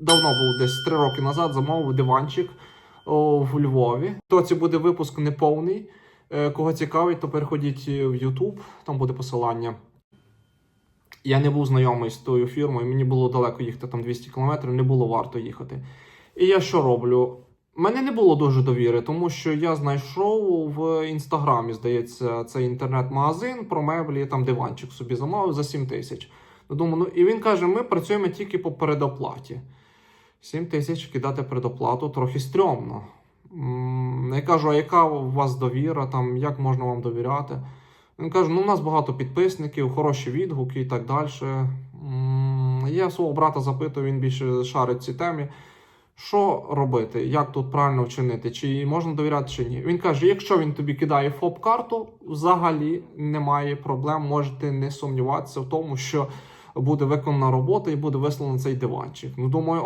давно був десь три роки назад, замовив диванчик о, в Львові. То це буде випуск неповний. Е, Кого цікавить, то переходіть в YouTube, там буде посилання. Я не був знайомий з тою фірмою, мені було далеко їхати там 200 км, не було варто їхати. І я що роблю? Мене не було дуже довіри, тому що я знайшов в інстаграмі, здається, цей інтернет-магазин про меблі, там диванчик собі замовив за 7 тисяч. Ну, Думаю, ну і він каже: ми працюємо тільки по передоплаті. 7 тисяч кидати предоплату трохи стрьомно. Я кажу, а яка у вас довіра, там, як можна вам довіряти? Він каже: ну, у нас багато підписників, хороші відгуки і так далі. Я свого брата запитую, він більше шарить в цій темі. Що робити? Як тут правильно вчинити? Чи можна довіряти, чи ні? Він каже: якщо він тобі кидає ФОП-карту, взагалі немає проблем. Можете не сумніватися в тому, що буде виконана робота і буде вислано цей диванчик. Ну, думаю,